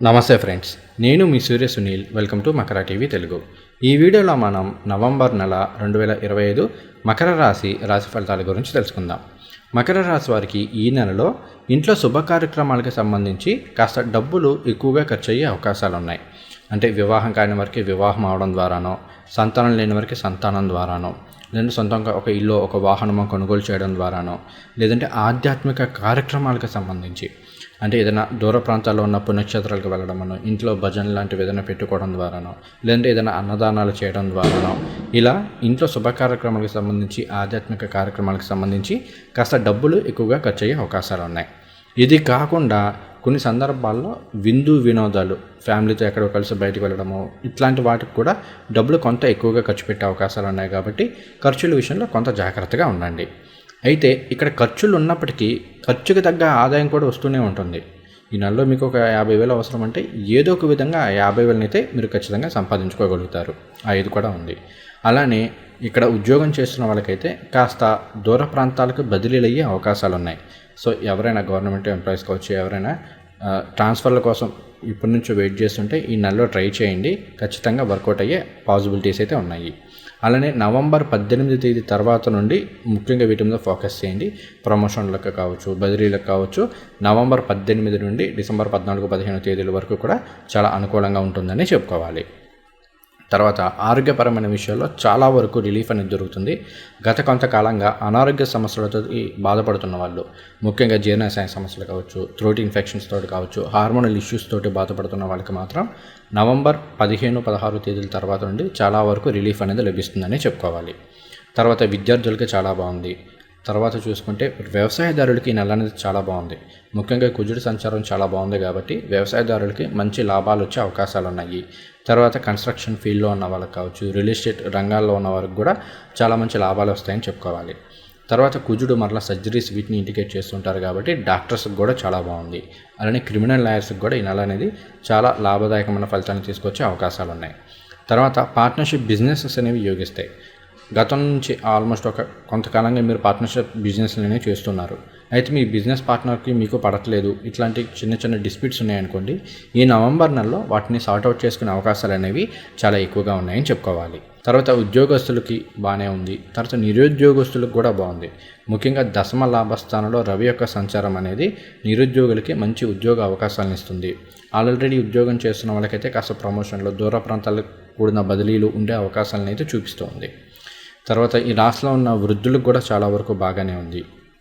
నమస్తే ఫ్రెండ్స్ నేను మీ Surya Sunil. Welcome to Makara TV Telugu. ఈ వీడియోలో మనం నవంబర్ నెల రెండు వేల ఇరవై ఐదు మకర రాశి రాశి ఫలితాల గురించి తెలుసుకుందాం. మకర రాశి వారికి ఈ నెలలో ఇంట్లో శుభ కార్యక్రమాలకు సంబంధించి కాస్త డబ్బులు ఎక్కువగా ఖర్చు అయ్యే అవకాశాలు ఉన్నాయి అంటే వివాహం కాని వారికి వివాహం అవడం ద్వారానో సంతానం లేని వారికి సంతానం ద్వారానో లేదంటే సొంతంగా ఒక ఇల్లు ఒక వాహనము కొనుగోలు చేయడం ద్వారానో లేదంటే ఆధ్యాత్మిక కార్యక్రమాలకు సంబంధించి అంటే ఏదైనా దూర ప్రాంతాల్లో ఉన్న పుణ్యక్షేత్రాలకు వెళ్ళడమనో ఇంట్లో భజన లాంటివి ఏదైనా పెట్టుకోవడం ద్వారానో లేదంటే ఏదైనా అన్నదానాలు చేయడం ద్వారానో ఇలా ఇంట్లో శుభ కార్యక్రమాలకు సంబంధించి ఆధ్యాత్మిక కార్యక్రమాలకు సంబంధించి కాస్త డబ్బులు ఎక్కువగా ఖర్చు అయ్యే అవకాశాలు ఉన్నాయి ఇది కాకుండా కొన్ని సందర్భాల్లో విందు వినోదాలు ఫ్యామిలీతో ఎక్కడో కలిసి బయటకు వెళ్ళడము ఇట్లాంటి వాటికి కూడా డబ్బులు కొంత ఎక్కువగా ఖర్చు పెట్టే అవకాశాలు ఉన్నాయి కాబట్టి ఖర్చుల విషయంలో కొంత జాగ్రత్తగా ఉండండి. అయితే ఇక్కడ ఖర్చులు ఉన్నప్పటికీ ఖర్చుకి తగ్గ ఆదాయం కూడా వస్తూనే ఉంటుంది. ఈ నెలలో మీకు ఒక యాభై వేలు అవసరం అంటే ఏదో ఒక విధంగా ఆ యాభై వేలనైతే మీరు ఖచ్చితంగా సంపాదించుకోగలుగుతారు. ఆ ఇది కూడా ఉంది. అలానే ఇక్కడ ఉద్యోగం చేస్తున్న వాళ్ళకైతే కాస్త దూర ప్రాంతాలకు బదిలీలు అయ్యే అవకాశాలు ఉన్నాయి సో ఎవరైనా గవర్నమెంట్ ఎంప్లాయీస్ కావచ్చు ఎవరైనా ట్రాన్స్ఫర్ల కోసం ఇప్పటి నుంచో వెయిట్ చేస్తుంటే ఈ నెలలో ట్రై చేయండి. ఖచ్చితంగా వర్కౌట్ అయ్యే పాసిబిలిటీస్ అయితే ఉన్నాయి. అలానే నవంబర్ పద్దెనిమిది తేదీ తర్వాత నుండి ముఖ్యంగా వీటి మీద ఫోకస్ చేయండి. ప్రమోషన్లకు కావచ్చు బదిలీలకు కావచ్చు. నవంబర్ పద్దెనిమిది నుండి డిసెంబర్ పద్నాలుగు పదిహేను తేదీల వరకు కూడా చాలా అనుకూలంగా ఉంటుందని చెప్పుకోవాలి. తర్వాత ఆరోగ్యపరమైన విషయాల్లో చాలా వరకు రిలీఫ్ అనేది దొరుకుతుంది. గత కొంతకాలంగా అనారోగ్య సమస్యలతో బాధపడుతున్న వాళ్ళు ముఖ్యంగా జీర్ణాశయ సమస్యలు కావచ్చు థ్రోట్ ఇన్ఫెక్షన్స్ తోటి కావచ్చు హార్మోనల్ ఇష్యూస్ తోటి బాధపడుతున్న వాళ్ళకి మాత్రం నవంబర్ పదిహేను పదహారు తేదీల తర్వాత నుండి చాలా వరకు రిలీఫ్ అనేది లభిస్తుందని చెప్పుకోవాలి. తర్వాత విద్యార్థులకి చాలా బాగుంది. తర్వాత చూసుకుంటే వ్యవసాయదారులకి ఈ నెల అనేది చాలా బాగుంది. ముఖ్యంగా కుజుడు సంచారం చాలా బాగుంది కాబట్టి వ్యవసాయదారులకి మంచి లాభాలు వచ్చే అవకాశాలు ఉన్నాయి. తర్వాత కన్స్ట్రక్షన్ ఫీల్డ్లో ఉన్న వాళ్ళకి కావచ్చు రియల్ ఎస్టేట్ రంగాల్లో ఉన్న వారికి కూడా చాలా మంచి లాభాలు వస్తాయని చెప్పుకోవాలి. తర్వాత కుజుడు మరలా సర్జరీస్ వీటిని ఇండికేట్ చేస్తుంటారు కాబట్టి డాక్టర్స్కి కూడా చాలా బాగుంది. అలానే క్రిమినల్ లాయర్స్కి కూడా ఈ నెల అనేది చాలా లాభదాయకమైన ఫలితాన్ని తీసుకొచ్చే అవకాశాలు ఉన్నాయి. తర్వాత పార్ట్నర్షిప్ బిజినెసెస్ అనేవి యోగిస్తాయి గతం నుంచి ఆల్మోస్ట్ ఒక కొంతకాలంగా మీరు పార్ట్నర్షిప్ బిజినెస్లనే చేస్తున్నారు. అయితే మీ బిజినెస్ పార్ట్నర్కి మీకు పడట్లేదు. ఇట్లాంటి చిన్న చిన్న డిస్ప్యూట్స్ ఉన్నాయనుకోండి ఈ నవంబర్ నెలలో వాటిని సార్ట్అవుట్ చేసుకునే అవకాశాలు అనేవి చాలా ఎక్కువగా ఉన్నాయని చెప్పుకోవాలి. తర్వాత ఉద్యోగస్తులకి బాగానే ఉంది. తర్వాత నిరుద్యోగస్తులకు కూడా బాగుంది. ముఖ్యంగా దశమ లాభస్థానంలో రవి యొక్క సంచారం అనేది నిరుద్యోగులకి మంచి ఉద్యోగ అవకాశాలను ఇస్తుంది. ఆల్రెడీ ఉద్యోగం చేస్తున్న వాళ్ళకైతే కాస్త ప్రమోషన్లు దూర ప్రాంతాలకు కూడిన బదిలీలు ఉండే అవకాశాలను అయితే చూపిస్తుంది. తర్వాత ఈ రాష్ట్రంలో ఉన్న వృద్ధులకు కూడా చాలా వరకు బాగానే ఉంది.